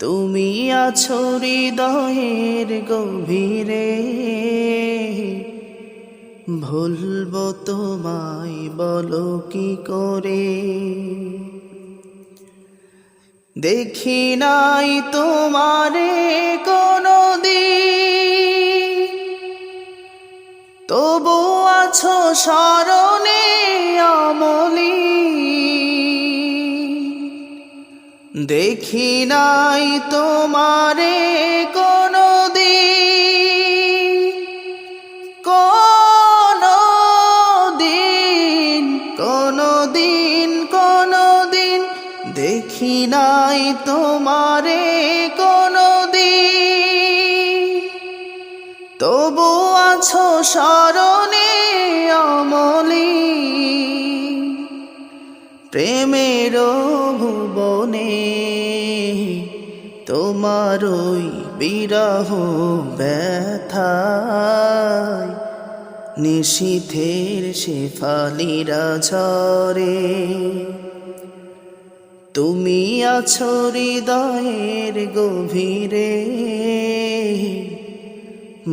তুমি আছো হৃদয়ের গভীরে। ভুলবো তোমায় বলো কি করে? দেখি নাই তোমারে কোনো দিন তবু আছো স্মরণে দেখি নাই তোমারে কোনো দিন কোনো দিন কোনো দিন কোনো দিন দেখি নাই তোমারে কোনো দিন তবু আছো স্মরণে অমলি। প্রেমের ভুবনে তোমার ওই বিরহ ব্যথায় নিশীথের শেফালিরা ঝরে তুমি আছো হৃদয়ের গভীরে,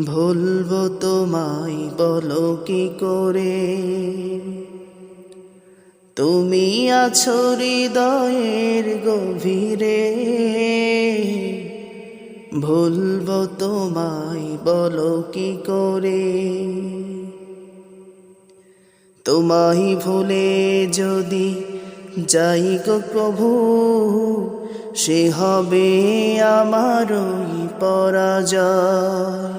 ভুলবো তোমায় বলো কি করে? তুমি আছো হৃদয়ের গভীরে। ভুলবো তোমায়, বলো কি করে? তোমায় ভুলে যদি যাই গো প্রভু, সে হবে আমার ওই পরাজয়।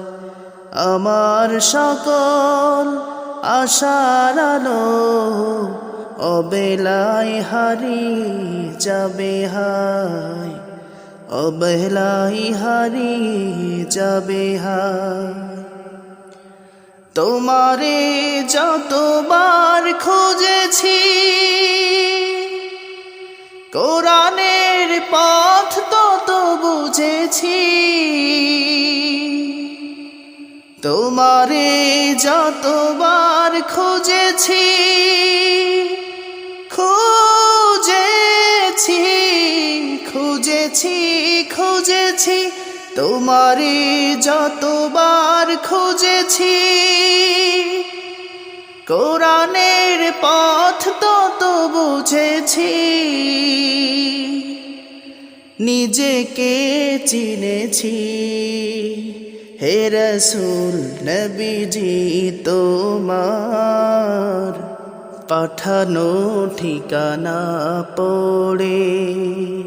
আমার সকল আশার আলো অবেলায় হারিয়ে যাবে হায়, অবেলায় হারিয়ে যাবে তোমারে যতবার খুঁজেছি, কোরআনের পথ তত বুঝেছি। তোমারে যতবার খুঁজেছি খুঁজেছি খুঁজেছি তোমারে যতবার খুঁজেছি। কোরআনের পথ তত বুঝেছি। নিজেকে চিনেছি। হে রসুল, নবীজি তোমার পাঠানো ঠিকানা পড়ে।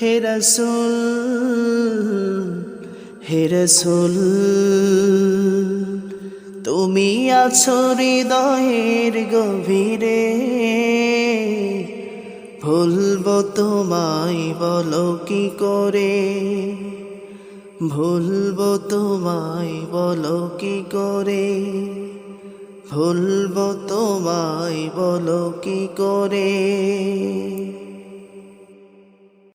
হে রসুল হে রসুল, তুমি আছো হৃদয়ের গভীরে। ভুলবো তোমায় বলো কি করে? ভুলবো তোমায় বলো কি করে? ভুলবো তোমায় বলো কি করে?